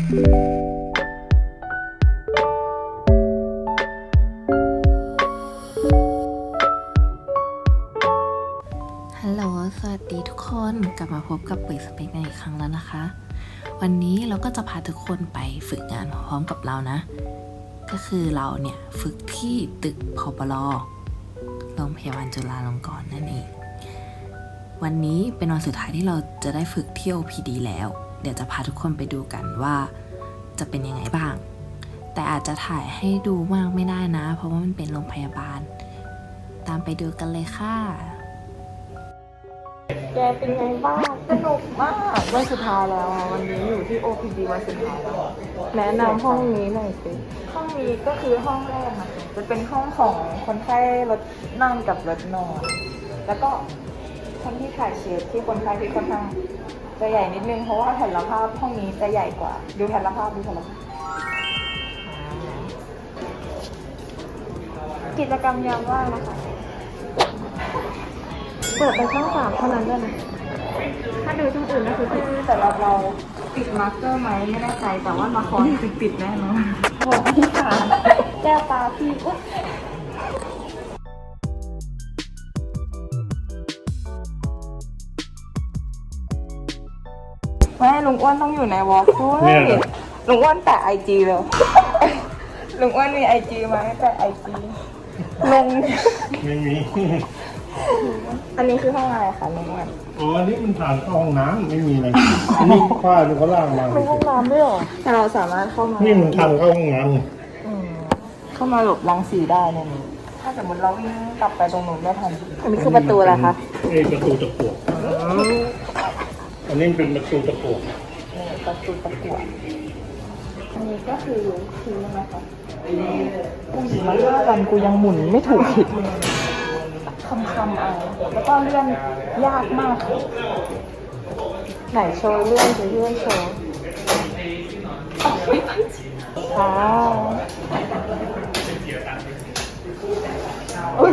ฮัลโหล สวัสดีทุกคน กลับมาพบกับปุ๋ยสเปกในอีกครั้งแล้วนะคะ วันนี้เราก็จะพาทุกคนไปฝึกงานพร้อมกับเรานะ ก็คือเราเนี่ยฝึกที่ตึกพปลโรงพยาบาลจุฬาลงกรณ์นั่นเอง วันนี้เป็นวันสุดท้ายที่เราจะได้ฝึกที่ OPD แล้ว เดี๋ยวจะพาทุกคนไปดูกันว่าจะเป็นยังไงบ้าง แต่อาจจะถ่ายให้ดูมากไม่ได้นะ เพราะว่ามันเป็นโรงพยาบาล ตามไปดูกันเลยค่ะ แกเป็นไงบ้าง สนุกมาก วันสุดท้ายแล้วอะวันนี้อยู่ที่ OPD วันสุดท้ายแล้ว แนะนำห้องนี้หน่อยสิ ห้องนี้ก็คือห้องแรกนะจะเป็นห้องของคนไข้รถนั่งกับรถนอน แล้วก็คนที่ถ่ายเชฟที่คนไข้ที่ค่อนข้าง จะใหญ่นิดนึงเพราะว่าแผ่นละภาพห้องนี้จะใหญ่กว่า ดูแผ่นละภาพดูแผ่นละภาพกิจกรรมยามว่างนะคะเปิดไปช่องสามเท่านั้นด้วยนะถ้าดูช่องอื่นก็คือคือแต่เราเราปิดมาสเตอร์ไหมไม่แน่ใจแต่ว่าละครคือปิดแน่นอนบอกพี่ค่ะแก้วตาพี่อุ๊ย ลุงอ้วนต้องอยู่ในวอล์กด้วยเนี่ยเหรอ ลุงอ้วนแปะไอจีเลย ลุงอ้วนมีไอจีไหมแปะไอจีลง ไม่มี อันนี้คือห้องอะไรคะลุงอ้วนอ๋ออันนี้มันผ่านเข้าห้องน้ำไม่มีอะไรอันนี้ฝ้ามันเขาล่างมามีห้องน้ำด้วยเหรอแต่เราสามารถเข้ามานี่มันทางเข้าห้องน้ำไงอืมเข้ามาหลบรังสีได้ในนี้ถ้าสมมติเราวิ่งกลับไปตรงนู้นไม่ทันอันนี้คือประตูอะไรคะ เอ้ยประตูตะกั่ว อันนี้เป็นประตูตะกั่วนี่ประตูตะกั่วอันนี้ก็คือคือนะคะกูอยู่มาห้าวันกูยังหมุนไม่ถูกผิดคำคำๆเอาแล้วก็เลื่อนยากมากค่ะไหนโชว์เลื่อนจะเลื่อนโชว์อ้าวอุ้ย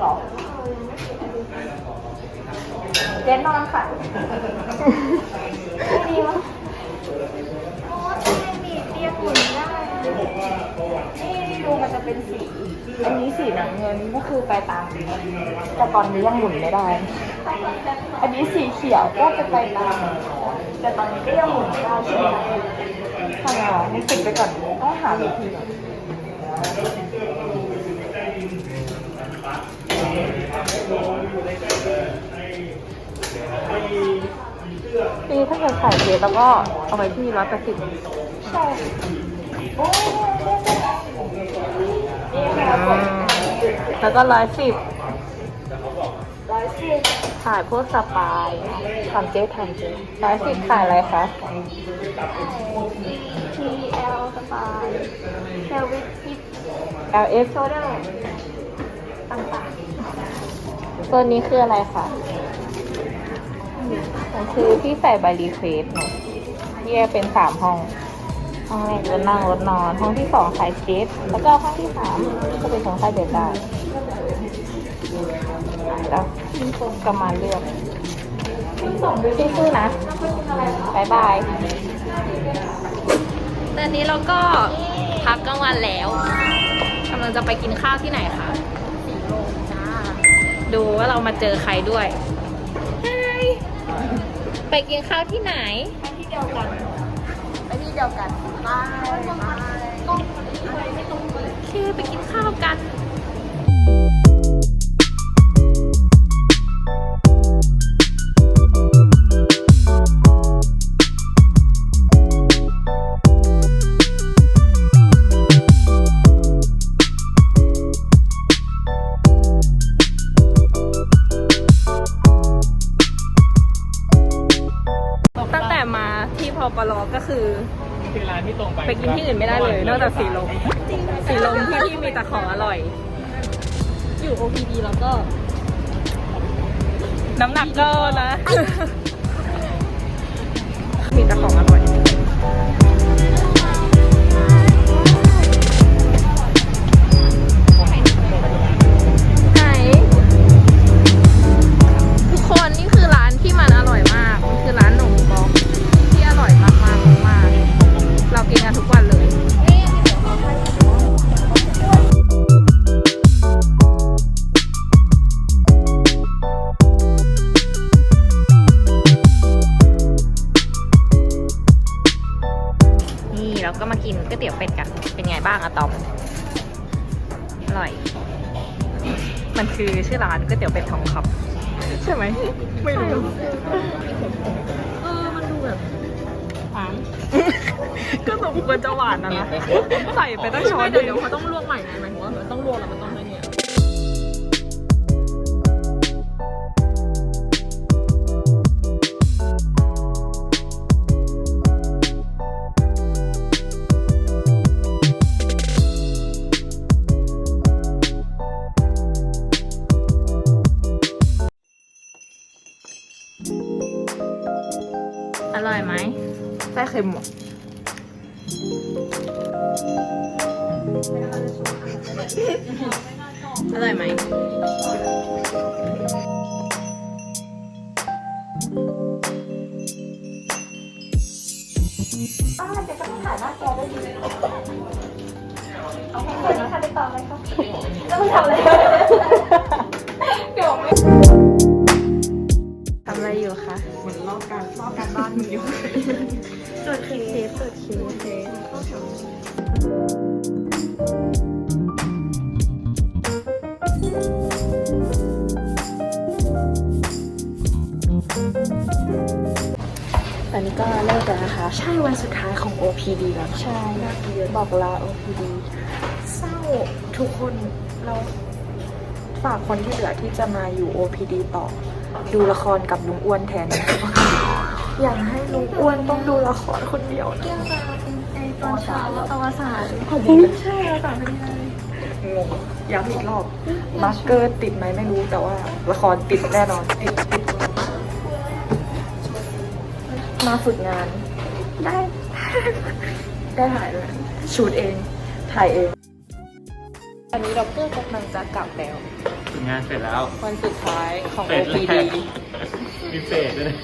หรอเจนนอนค่ะดีมั้ยโอ้ทำไมมีเตียงหมุนได้นี่ดูมันจะเป็นสี อันนี้สีน้ำเงินก็คือไปตามแต่ตอนนี้ยังหมุนไม่ได้ อันนี้สีเขียวก็จะไปตาม แต่ตอนนี้ก็ยังหมุนไม่ได้ใช่ไหมทำไงวะนี่ติดไปก่อนต้องหาวิธี ก่อนปีถ้าเกิดใส่เทปแล้วก็เอาไว้ที่ร้อยแปดสิบใช่โอ้นี่ค่ะแล้วก็ร้อยสิบร้อยสิบขายพวกสปายทำเจ๊ทำเจ๊ร้อยสิบขายอะไรคะ TL สปายเซลวิทิป LF โซดาต่างๆ ตัวนี้คืออะไรคะมันคือที่ใส่ใบรีเควสเนอะแยกเป็นสามห้อง ห้องแรกจะนั่งรถนอน ห้องที่สองขายเชฟแล้วก็ห้องที่สามก็เป็นของค่ายเดินได้แล้วก็มาเลือกสู้ๆนะบายบายตอนนี้เราก็พักกลางวันแล้วกำลังจะไปกินข้าวที่ไหนคะ ดูว่าเรามาเจอใครด้วยไฮไปกินข้าวที่ไหนไปที่เดียวกัน ไปที่เดียวกันบายบายโอเคไปกินข้าวกัน เป็นร้านที่ตรงไปไปกินที่อื่นไม่ได้เลยนอกจากสีลมสีลมที่ที่มีแต่ของอร่อย อยู่ OPD แล้วก็ น้ำหนักก็นะ มีแต่ของอร่อย เป็ดกันเป็นไงบ้างอะตอม อร่อย มันคือชื่อร้านก๋วยเตี๋ยวเป็ดทองคำใช่ไหม ไม่รู้ เออ มันดูแบบหวาน ก็สมควรจะหวานนะนะ ใส่ไปตั้งช้อนเดียวเขาต้องลวกใหม่ไงหมายถึงว่า ไส้เค็มอะอร่อยไหมป้าเดี๋ยวก็ต้องถ่ายหน้าจอได้ดีเอาให้คนนะคะได้ต่อไหมคะแล้วมึงทำอะไตอนนี้ก็เลิกแล้วนะคะ ใช่วันสุดท้ายของ OPD แล้วใช่บอกลา OPD เศร้าทุกคนเราฝากคนที่เหลือที่จะมาอยู่ OPD ต่อ ดูละครกับลุงอ้วนแทน อยากให้ลุงอ้วนต้องดูละครคนเดียวนะตอนเช้าอวสานใช่แล้วค่ะไม่ได้ งงย้ำอีกรอบมาสเกอร์ติดไหมไม่รู้แต่ว่าละครติดแน่นอนติดติดมาฝึกงาน ได้ ได้ถ่ายเลยชูดเอง ถ่ายเองอันนี้เราเพื่อกำลังจะกลับแล้วฝึกงานเสร็จแล้ว วันสุดท้ายของเฟสแร OPD กมีเฟสด้วยนะ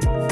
Bye.